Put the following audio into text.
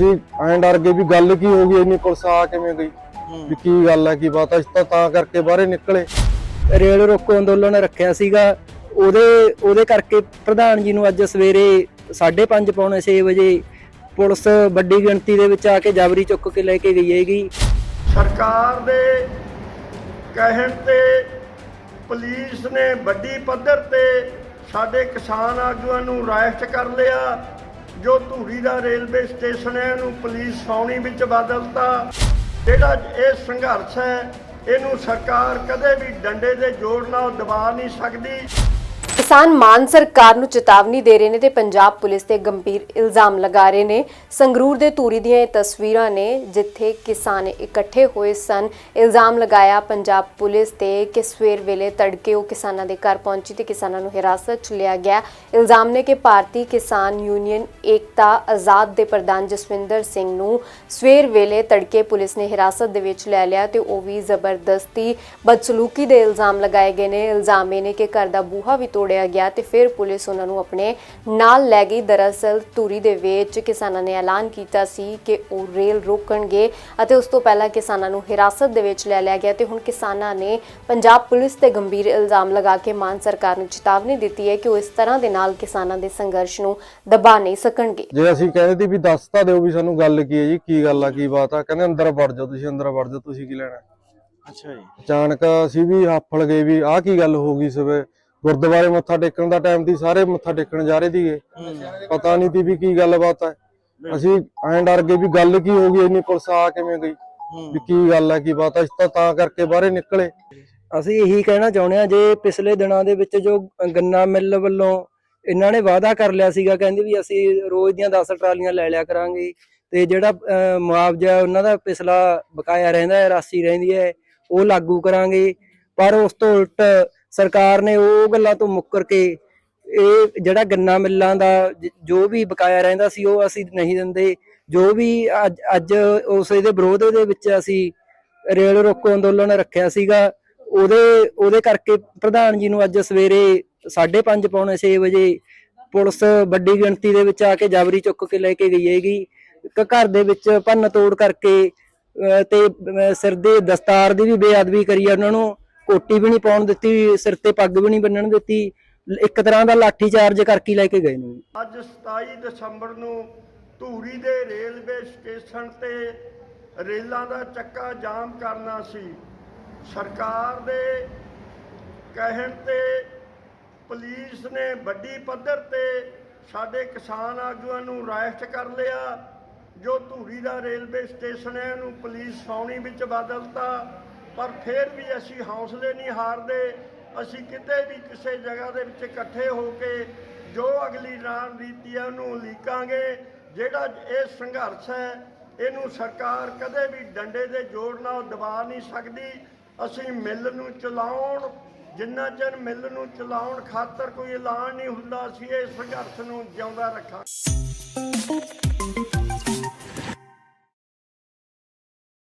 ਅਸੀਂ ਐਂ ਡਰ ਗਏ ਵੀ ਗੱਲ ਕੀ ਹੋ ਗਈ ਇੰਨੀ ਪੁਲਿਸ ਆ ਕਿਵੇਂ ਗਈ? ਵੀ ਕੀ ਗੱਲ ਹੈ ਕੀ ਬਾਤ ਹੈ ਤਾਂ ਤਾਂ ਕਰਕੇ ਬਾਹਰੇ ਨਿਕਲੇ। ਰੇਲ ਰੋਕੋ ਅੰਦੋਲਨ ਰੱਖਿਆ ਸੀਗਾ। ਉਹਦੇ ਉਹਦੇ ਕਰਕੇ ਪ੍ਰਧਾਨ ਜੀ ਨੂੰ ਅੱਜ ਸਵੇਰੇ 5:30 ਪੌਣੇ 6 ਵਜੇ ਪੁਲਿਸ ਵੱਡੀ ਗਿਣਤੀ ਦੇ ਵਿੱਚ ਆ ਕੇ ਜਾਬਰੀ ਚੁੱਕ ਕੇ ਲੈ ਕੇ ਗਈ ਹੈਗੀ। ਸਰਕਾਰ ਦੇ ਕਹਿਣ ਤੇ ਪੁਲਿਸ ਨੇ ਵੱਡੀ ਪੱਧਰ ਤੇ ਸਾਡੇ ਕਿਸਾਨ ਆਗੂਆਂ ਨੂੰ ਅਰੈਸਟ ਕਰ ਲਿਆ। ਜੋ ਧੂਰੀ ਦਾ ਰੇਲਵੇ ਸਟੇਸ਼ਨ ਹੈ, ਇਹਨੂੰ ਪੁਲਿਸ ਸੌਣੀ ਵਿੱਚ ਬਦਲਤਾ। ਜਿਹੜਾ ਇਹ ਸੰਘਰਸ਼ ਹੈ, ਇਹਨੂੰ ਸਰਕਾਰ ਕਦੇ ਵੀ ਡੰਡੇ ਦੇ ਜ਼ੋਰ ਨਾਲ ਦਬਾ ਨਹੀਂ ਸਕਦੀ। ਕਿਸਾਨ ਮਾਨ ਸਰਕਾਰ ਨੂੰ ਚੇਤਾਵਨੀ ਦੇ ਰਹੇ ਨੇ ਤੇ ਪੰਜਾਬ ਪੁਲਿਸ ਤੇ ਗੰਭੀਰ ਇਲਜ਼ਾਮ ਲਗਾ ਰਹੇ ਨੇ। ਸੰਗਰੂਰ ਦੇ ਧੂਰੀ ਦੀਆਂ ਇਹ ਤਸਵੀਰਾਂ ਨੇ ਜਿੱਥੇ ਕਿਸਾਨ ਇਕੱਠੇ ਹੋਏ ਸਨ। ਇਲਜ਼ਾਮ ਲਗਾਇਆ ਪੰਜਾਬ ਪੁਲਿਸ ਤੇ ਕਿ ਸਵੇਰ ਵੇਲੇ ਤੜਕੇ ਉਹ ਕਿਸਾਨਾਂ ਦੇ ਘਰ ਪਹੁੰਚੀ ਤੇ ਕਿਸਾਨਾਂ ਨੂੰ ਹਿਰਾਸਤ 'ਚ ਲਿਆ ਗਿਆ। ਇਲਜ਼ਾਮ ਨੇ ਕਿ ਭਾਰਤੀ ਕਿਸਾਨ ਯੂਨੀਅਨ ਏਕਤਾ ਆਜ਼ਾਦ ਦੇ ਪ੍ਰਧਾਨ ਜਸਵਿੰਦਰ ਸਿੰਘ ਨੂੰ ਸਵੇਰ ਵੇਲੇ ਤੜਕੇ ਪੁਲਿਸ ਨੇ ਹਿਰਾਸਤ ਦੇ ਵਿੱਚ ਲੈ ਲਿਆ ਤੇ ਉਹ ਵੀ ਜ਼ਬਰਦਸਤੀ ਬਦਸਲੂਕੀ ਦੇ ਇਲਜ਼ਾਮ ਲਗਾਏ ਗਏ ਨੇ। ਇਲਜ਼ਾਮ ਇਹ ਨੇ ਕਿ ਘਰ ਦਾ ਬੂਹਾ ਵੀ ਤੋੜਿਆ ਗਿਆ ਤੇ ਫਿਰ ਪੁਲਿਸ ਉਹਨਾਂ ਨੂੰ ਆਪਣੇ ਨਾਲ ਲੈ ਗਈ। ਦਰਅਸਲ ਧੂਰੀ ਦੇ ਵਿੱਚ ਕਿਸਾਨਾਂ ਨੇ ਐਲਾਨ ਕੀਤਾ ਸੀ ਕਿ ਉਹ ਰੇਲ ਰੋਕਣਗੇ ਅਤੇ ਉਸ ਤੋਂ ਪਹਿਲਾਂ ਕਿਸਾਨਾਂ ਨੂੰ ਹਿਰਾਸਤ ਦੇ ਵਿੱਚ ਲੈ ਲਿਆ ਗਿਆ ਤੇ ਹੁਣ ਕਿਸਾਨਾਂ ਨੇ ਪੰਜਾਬ ਪੁਲਿਸ ਤੇ ਗੰਭੀਰ ਇਲਜ਼ਾਮ ਲਗਾ ਕੇ ਮਾਨ ਸਰਕਾਰ ਨੂੰ ਚੇਤਾਵਨੀ ਦਿੱਤੀ ਹੈ ਕਿ ਉਹ ਇਸ ਤਰ੍ਹਾਂ ਦੇ ਨਾਲ ਕਿਸਾਨਾਂ ਦੇ ਸੰਘਰਸ਼ ਨੂੰ ਦਬਾ ਨਹੀਂ ਸਕਣਗੇ। ਜੇ ਅਸੀਂ ਕਹਿੰਦੇ ਸੀ ਵੀ ਦੱਸ ਤਾਂ ਦਿਓ ਵੀ ਸਾਨੂੰ ਗੱਲ ਕੀ ਹੈ ਜੀ ਕੀ ਗੱਲ ਆ ਕੀ ਬਾਤ ਆ। ਕਹਿੰਦੇ ਅੰਦਰ ਵੜ ਜਾਓ ਤੁਸੀਂ ਅੰਦਰ ਵੜ ਜਾਓ ਤੁਸੀਂ ਕੀ ਲੈਣਾ? ਅੱਛਾ ਜੀ। ਅਚਾਨਕ ਅਸੀਂ ਵੀ ਹਾਫਲ ਗਏ ਵੀ ਆਹ ਕੀ ਗੱਲ ਹੋ ਗਈ ਸਵੇ। ਗੁਰਦੁਆਰੇ ਮੱਥਾ ਟੇਕਣ ਦਾ ਟਾਈਮ ਸੀ ਸਾਰੇ ਮੱਥਾ ਟੇਕਣ ਜਾ ਰਹੇ ਸੀਗੇ। ਪਤਾ ਨਹੀਂ ਸੀ ਵੀ ਕੀ ਗੱਲਬਾਤ ਹੈ ਅਸੀਂ ਐਂ ਡਰ ਗਏ ਵੀ ਗੱਲ ਕੀ ਹੋ ਗਈ, ਇੰਨੀ ਪੁਲਿਸ ਆ ਕਿਵੇਂ ਗਈ? ਵੀ ਕੀ ਗੱਲ ਹੈ ਕੀ ਬਾਤ ਹੈ ਅਸੀਂ ਤਾਂ ਕਰਕੇ ਬਾਹਰੇ ਨਿਕਲੇ। ਅਸੀਂ ਇਹੀ ਕਹਿਣਾ ਚਾਹੁੰਦੇ ਹਾਂ, ਜੇ ਪਿਛਲੇ ਦਿਨਾਂ ਦੇ ਵਿੱਚ ਜੋ ਗੰਨਾ ਮਿੱਲ ਵੱਲੋਂ ਇਹਨਾਂ ਨੇ ਵਾਅਦਾ ਕਰ ਲਿਆ ਸੀਗਾ, ਕਹਿੰਦੇ ਵੀ ਅਸੀਂ ਰੋਜ਼ ਦੀਆਂ 10 ਟਰਾਲੀਆਂ ਲੈ ਲਿਆ ਕਰਾਂਗੇ। ਤੇ ਜਿਹੜਾ ਮੁਆਵਜ਼ਾ ਉਹਨਾਂ ਦਾ ਪਿਛਲਾ ਬਕਾਇਆ ਰਹਿੰਦਾ ਹੈ, ਰਾਸ਼ੀ ਰਹਿੰਦੀ ਹੈ, ਉਹ ਲਾਗੂ ਕਰਾਂਗੇ। ਪਰ ਉਸ ਤੋਂ ਉਲਟ ਸਰਕਾਰ ਨੇ ਉਹ ਗੱਲਾਂ ਤੋਂ ਮੁੱਕਰ ਕੇ ਇਹ ਜਿਹੜਾ ਗੰਨਾ ਮਿੱਲਾਂ ਦਾ ਜੋ ਵੀ ਬਕਾਇਆ ਰਹਿੰਦਾ ਸੀ ਉਹ ਅਸੀਂ ਨਹੀਂ ਦਿੰਦੇ। ਜੋ ਵੀ ਅੱਜ ਅੱਜ ਉਸ ਦੇ ਵਿਰੋਧ ਦੇ ਵਿੱਚ ਅਸੀਂ ਰੇਲ ਰੋਕੋ ਅੰਦੋਲਨ ਰੱਖਿਆ ਸੀਗਾ ਉਹਦੇ ਉਹਦੇ ਕਰਕੇ ਪ੍ਰਧਾਨ ਜੀ ਨੂੰ ਅੱਜ ਸਵੇਰੇ 5:30 ਪੌਣੇ 6 ਵਜੇ ਪੁਲਿਸ ਵੱਡੀ ਗਿਣਤੀ ਦੇ ਵਿੱਚ ਆ ਕੇ ਜਾਬਰੀ ਚੁੱਕ ਕੇ ਲੈ ਕੇ ਗਈ ਹੈਗੀ। ਘਰ ਦੇ ਵਿੱਚ ਭੰਨ ਤੋੜ ਕਰਕੇ ਅਹ, ਤੇ ਸਿਰ ਦੇ ਦਸਤਾਰ ਦੀ ਵੀ ਬੇਅਦਬੀ ਕਰੀ ਉਹਨਾਂ ਨੂੰ। ਕੋਟੀ ਵੀ ਨਹੀਂ ਪਾਉਣ ਦਿੱਤੀ, ਸਿਰ ਤੇ ਪੱਗ ਵੀ ਨਹੀਂ ਬੰਨਣ ਦਿੱਤੀ, ਇੱਕ ਤਰ੍ਹਾਂ ਦਾ ਲਾਠੀ ਚਾਰਜ ਕਰਕੇ ਲੈ ਕੇ ਗਏ ਨੇ। ਅੱਜ 27 ਦਸੰਬਰ ਨੂੰ ਧੂਰੀ ਦੇ ਰੇਲਵੇ ਸਟੇਸ਼ਨ ਤੇ ਰੇਲਾਂ ਦਾ ਚੱਕਾ ਜਾਮ ਕਰਨਾ ਸੀ। ਸਰਕਾਰ ਦੇ ਕਹਿਣ ਤੇ ਪੁਲਿਸ ਨੇ ਵੱਡੀ ਪੱਧਰ ਤੇ ਸਾਡੇ ਕਿਸਾਨ ਆਗੂਆਂ ਨੂੰ ਅਰੈਸਟ ਕਰ ਲਿਆ, ਜੋ ਧੂਰੀ ਦਾ ਰੇਲਵੇ ਸਟੇਸ਼ਨ ਹੈ ਇਹਨੂੰ ਪੁਲਿਸ ਸੌਣੀ ਵਿੱਚ ਬਦਲਤਾ। ਪਰ ਫਿਰ ਵੀ ਅਸੀਂ ਹੌਸਲੇ ਨਹੀਂ ਹਾਰਦੇ। ਅਸੀਂ ਕਿਤੇ ਵੀ ਕਿਸੇ ਜਗ੍ਹਾ ਦੇ ਵਿੱਚ ਇਕੱਠੇ ਹੋ ਕੇ ਜੋ ਅਗਲੀ ਰਣਨੀਤੀ ਹੈ ਉਹਨੂੰ ਉਲੀਕਾਂਗੇ, ਜਿਹੜਾ ਇਹ ਸੰਘਰਸ਼ ਹੈ, ਇਹਨੂੰ ਸਰਕਾਰ ਕਦੇ ਵੀ ਡੰਡੇ ਦੇ ਜ਼ੋਰ ਨਾਲ ਦਬਾ ਨਹੀਂ ਸਕਦੀ। ਅਸੀਂ ਮਿੱਲ ਨੂੰ ਚਲਾਉਣ, ਜਿੰਨਾ ਚਿਰ ਮਿੱਲ ਨੂੰ ਚਲਾਉਣ ਖਾਤਰ ਕੋਈ ਐਲਾਨ ਨਹੀਂ ਹੁੰਦਾ, ਅਸੀਂ ਇਹ ਸੰਘਰਸ਼ ਨੂੰ ਜਿਉਂਦਾ ਰੱਖਾਂ